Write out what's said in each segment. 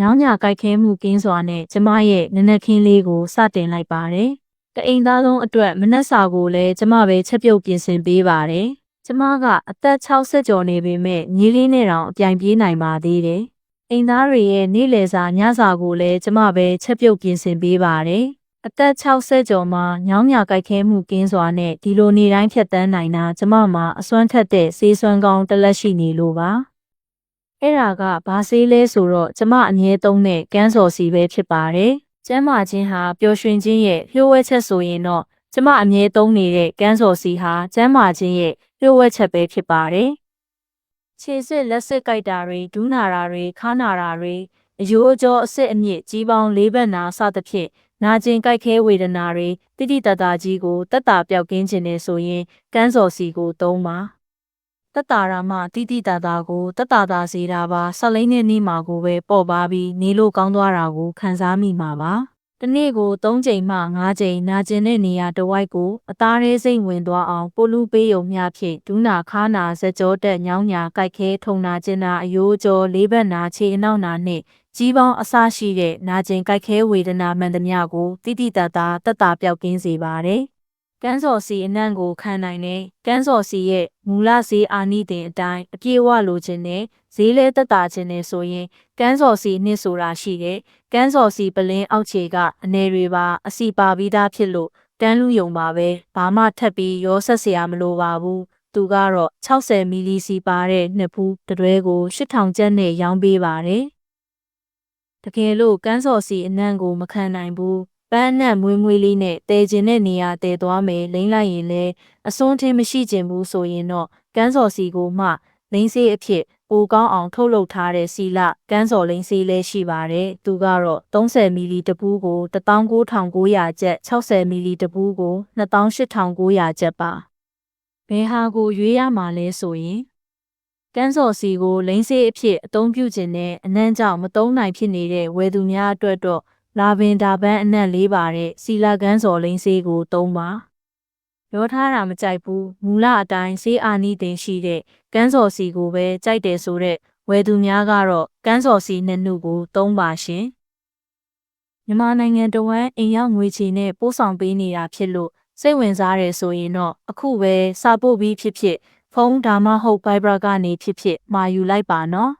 ညောင်းညာကြိုက်ခဲမှုကင်းစွာနဲ့ကျမရဲ့နနက်ခင်းလေးကိုစတင်လိုက်ပါတယ်။တအိမ်သားလုံးအတွက်မနက်စာကိုလည်းကျမပဲချက်ပြုတ်ပြင်ဆင်ပေးပါတယ်။ကျမကအသက်60ကျော်နေပေမဲ့ညီလေးနဲ့တောင်အပြိုင်ပြေးနိုင်ပါသေးတယ်။အိမ်သားတွေရဲ့နေ့လယ်စာညစာကိုလည်းကျမပဲချက်ပြုတ်ပြင်ဆင်ပေးပါတယ်။အသက်60ကျော်မှာညောင်းညာကြိုက်ခဲမှုကင်းစွာနဲ့ဒီလိုနေတိုင်းဖြတ်တန်းနိုင်တာကျမမှာအစွမ်းထက်တဲ့စေးစွမ်းကောင်းတစ်လက်ရှိနေလို့ပါ။ အဲ့ဒါကဘာစေးလဲဆိုတော့ကျမအမြဲသုံးတဲ့ကန်းစော်စီပဲဖြစ်ပါတယ်။ကျမ်းမာခြင်းဟာပျော်ရွှင်ခြင်းရဲ့လျှို့ဝှက်ချက်ဆိုရင်တော့ကျမအမြဲသုံးနေတဲ့ကန်းစော်စီဟာကျမ်းမာခြင်းရဲ့လျှို့ဝှက်ချက်ပဲဖြစ်ပါတယ်။ခြေစစ်လက်စစ်ကြိုက်တာတွေဒူးနာတာတွေခါနာတာတွေအယိုးအကျော်အစစ်အမြစ်ကြီးပေါင်းလေးဘက်နာစသဖြင့်နာကျင်ကြိုက်ခဲဝေဒနာတွေတိတိတတ်တာကြီးကိုတက်တာပြောက်ကင်းခြင်းနဲ့ဆိုရင်ကန်းစော်စီကိုသုံးပါ တက်တာရာမှတိတိတတ်တာကိုတက်တာတာစေတာပါဆက်လိမ့်နဲ့နေမှာကိုပဲပေါ့ပါပြီးနေလို့ကောင်းသွားတာကိုခံစားမိမှာပါတနေ့ကို3ချိန်မှ5ချိန်နာကျင်တဲ့နေရာတစ်ဝိုက်ကိုအသားရဲစိတ်ဝင်သွားအောင်ပိုလူပေးယုံများဖြင့်ဒူးနာခါနာစကြောတက်ညောင်းညာကြိုက်ခဲထုံနာကျင်နာအယိုးကျော်လေးဘက်နာခြေအနောက်နာနှင့်ကြီးပေါင်းအစရှိတဲ့နာကျင်ကြိုက်ခဲဝေဒနာမှန်သမျှကိုတိတိတတ်တာတက်တာပြောက်ကင်းစေပါတယ်။ ကန်းစော်စီအနံ့ကိုခံနိုင်တဲ့ကန်းစော်စီရဲ့မူလဈေးအာနိသင်အတိုင်းအပြည့်အဝလိုချင်တဲ့ဈေးလဲတက်တာခြင်းနဲ့ဆိုရင်ကန်းစော်စီနှစ်ဆိုတာရှိတဲ့ကန်းစော်စီပလင်းအောက်ခြေကအနေတွေပါအစီပါပြီးသားဖြစ်လို့တန်းလူယုံပါပဲဘာမှထပ်ပြီးရောဆက်เสียမလိုပါဘူးသူကတော့60မီလီစီပါတဲ့နှစ်ဖူးတတွဲကို8000ကျပ်နဲ့ရောင်းပေးပါတယ်တကယ်လို့ကန်းစော်စီအနံ့ကိုမခံနိုင်ဘူး ပန်းအနံ့မွေးမွေးလေးနဲ့တဲကျင်တဲ့နေရာတဲသွားမယ်လိမ့်လိုက်ရင်လည်းအစွန်းထင်းမရှိကျင်ဘူးဆိုရင်တော့ကန်းစော်စီကိုမှလိမ့်စေးအဖြစ်ပိုကောင်းအောင်ထုတ်လုပ်ထားတဲ့စီလကန်းစော်လိမ့်စေးလည်းရှိပါတယ်သူကတော့30မီလီတပူးကို19900ကျပ်60မီလီတပူးကို28900ကျပ်ပါဘယ်ဟာကိုရွေးရမှာလဲဆိုရင်ကန်းစော်စီကိုလိမ့်စေးအဖြစ်အသုံးပြုခြင်းနဲ့အနံ့ကြောင့်မသုံးနိုင်ဖြစ်နေတဲ့ဝယ်သူများအတွက်တော့ လာဗင်ဒါပန်းအနံ့လေးပါတဲ့စီလာကန်းစော်လိမ့်စေးကိုသုံးပါရောထားတာမကြိုက်ဘူးမူလအတိုင်းဈေးအာနီတင်ရှိတဲ့ကန်းစော်စီကိုပဲကြိုက်တယ်ဆိုတဲ့ဝယ်သူများကတော့ကန်းစော်စီနှစ်နုကိုသုံးပါရှင်မြန်မာနိုင်ငံတဝန်းအိမ်ရောက်ငွေချေနဲ့ပို့ဆောင်ပေးနေတာဖြစ်လို့စိတ်ဝင်စားတယ်ဆိုရင်တော့အခုပဲစာပို့ပြီးဖြစ်ဖြစ်ဖုန်းဒါမှမဟုတ် Viber ကနေဖြစ်ဖြစ်မှာယူလိုက်ပါနော်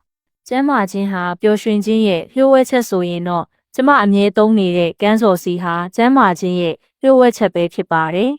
ကျမ်းမာခြင်းဟာပျော်ရွှင်ခြင်းရဲ့လျှို့ဝှက်ချက်ဆိုရင်တော့ ကျမအမြဲသုံးနေတဲ့ကန်းစော်စီဟာကျမ်းမာခြင်းရဲ့လျှို့ဝှက်ချက်ပဲဖြစ်ပါတယ်